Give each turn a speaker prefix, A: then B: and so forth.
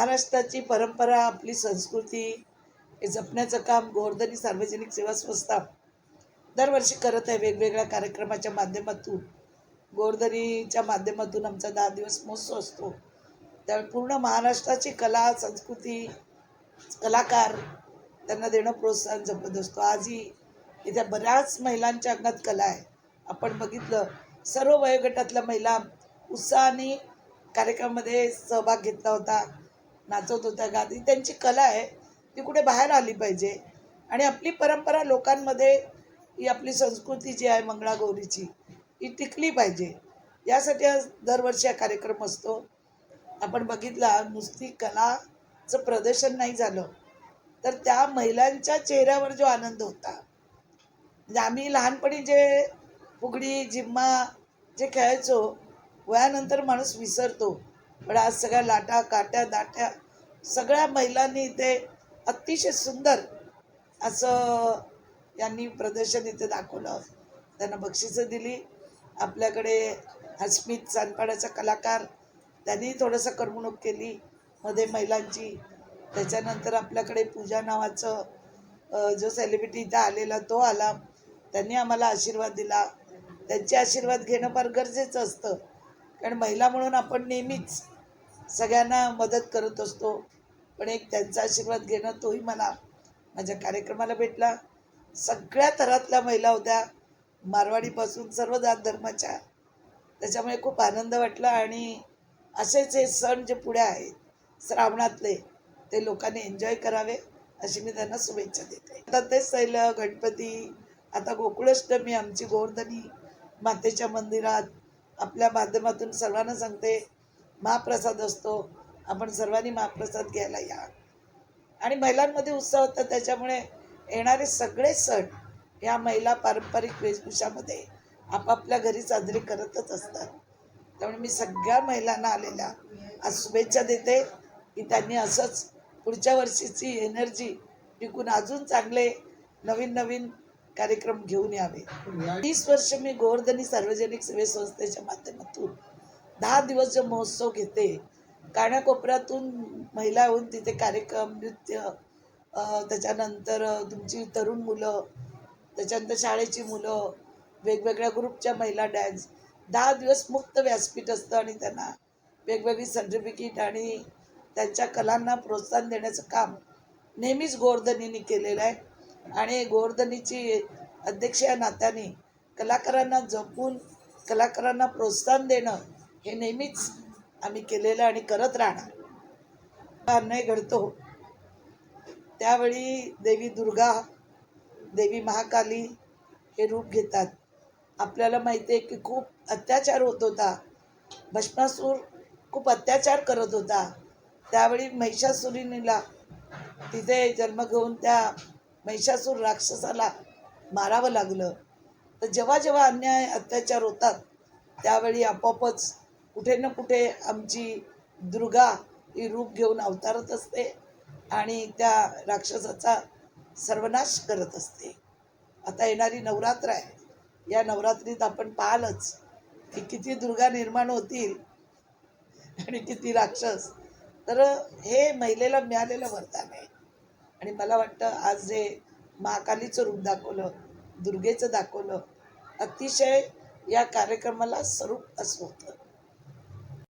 A: महाराष्ट्राची परंपरा आपली संस्कृती हे जपण्याचं काम गोवर्धनी सार्वजनिक सेवा संस्था दरवर्षी करत आहे. वेगवेगळ्या कार्यक्रमाच्या माध्यमातून गोवर्धनीच्या माध्यमातून आमचा दहा दिवस महोत्सव असतो. त्यावेळी पूर्ण महाराष्ट्राची कला संस्कृती कलाकार त्यांना देणं प्रोत्साहन जपत असतो. आजही इथे बऱ्याच महिलांच्या अंगात कला आहे. आपण बघितलं सर्व वयोगटातल्या महिला उत्साहाने कार्यक्रमामध्ये सहभाग घेतला होता. नाचत होत्या गात ही त्यांची कला आहे. ती कुठे बाहेर आली पाहिजे. आणि आपली परंपरा लोकांमध्ये ही आपली संस्कृती जी आहे मंगळागौरीची ही टिकली पाहिजे. यासाठी आज दरवर्षी हा कार्यक्रम असतो. आपण बघितला नुसती कलाचं प्रदर्शन नाही झालं. तर त्या महिलांच्या चेहऱ्यावर जो आनंद होता. म्हणजे आम्ही लहानपणी जे फुगडी जिम्मा जे खेळायचो वयानंतर माणूस विसरतो. पण आज सगळ्या लाटा काट्या दाट्या सगळ्या महिलांनी इथे अतिशय सुंदर असं यांनी प्रदर्शन इथे दाखवलं. त्यांना बक्षिसं दिली. आपल्याकडे हस्मित सानपाड्याचा कलाकार त्यांनी थोडंसं करमणूक केली. मध्ये महिलांची. त्याच्यानंतर आपल्याकडे पूजा नावाचं जो सेलिब्रिटी इथं आलेला तो आला. त्यांनी आम्हाला आशीर्वाद दिला. त्यांचे आशीर्वाद घेणं फार गरजेचं असतं. कारण महिला म्हणून आपण नेहमीच सगळ्यांना मदत करत असतो. पण एक त्यांचा आशीर्वाद घेणं तोही मला माझ्या कार्यक्रमाला भेटला. सगळ्या थरातल्या महिला होत्या. मारवाडीपासून सर्व जात धर्माच्या. त्याच्यामुळे खूप आनंद वाटला आणि असेच हे सण जे पुढे आहेत श्रावणातले ते लोकांनी एन्जॉय करावे अशी मी त्यांना शुभेच्छा देते. आता तेच सैल गणपती आता गोकुळाष्टमी आमची गोवर्धनी मातेच्या मंदिरात आपल्या माध्यमातून सर्वांना सांगते महाप्रसाद असतो. आपण सर्वांनी महाप्रसाद घ्यायला या. आणि महिलांमध्ये उत्साह होता त्याच्यामुळे येणारे सगळे सण या महिला पारंपरिक वेशभूषामध्ये आपापल्या घरी साजरे करतच असतात. त्यामुळे मी सगळ्या महिलांना आलेल्या आज शुभेच्छा देते की त्यांनी असंच पुढच्या वर्षीची एनर्जी टिकून अजून चांगले नवीन नवीन कार्यक्रम घेऊन यावे. तीस वर्ष मी गोवर्धनी सार्वजनिक सेवे संस्थेच्या माध्यमातून दहा दिवस जो महोत्सव घेते कानाकोपऱ्यातून महिला येऊन तिथे कार्यक्रम नृत्य त्याच्यानंतर तुमची तरुण मुलं त्याच्यानंतर शाळेची मुलं वेगवेगळ्या ग्रुपच्या महिला डॅन्स दहा दिवस मुक्त व्यासपीठ असतं आणि त्यांना वेगवेगळी सर्टिफिकेट आणि त्यांच्या कलांना प्रोत्साहन देण्याचं काम नेहमीच गोवर्धनीने केलेलं आहे. आणि गोवर्धनीची अध्यक्ष या नात्याने कलाकारांना जपून कलाकारांना प्रोत्साहन देणं हे नेहमीच आम्ही केलेलं आणि करत राहणार. अन्याय घडतो. त्यावेळी देवी दुर्गा देवी महाकाली हे रूप घेतात. आपल्याला माहिती आहे की खूप अत्याचार होत होता. भस्मासूर खूप अत्याचार करत होता. त्यावेळी महिषासुरीनीला तिथे जन्म घेऊन त्या महिषासूर राक्षसाला मारावं लागलं. तर जेव्हा जेव्हा अन्याय अत्याचार होतात त्यावेळी आपोआपच कुठे ना कुठे आमची दुर्गा ही रूप घेऊन अवतारत असते आणि त्या राक्षसाचा सर्वनाश करत असते. आता येणारी नवरात्र आहे. या नवरात्रीत आपण पाहालच की किती दुर्गा निर्माण होतील आणि किती राक्षस. तर हे महिलेला मिळालेलं वरदान आहे. आणि मला वाटतं आज जे महाकालीचं रूप दाखवलं दुर्गेचं दाखवलं अतिशय या कार्यक्रमाला स्वरूप असं होतं.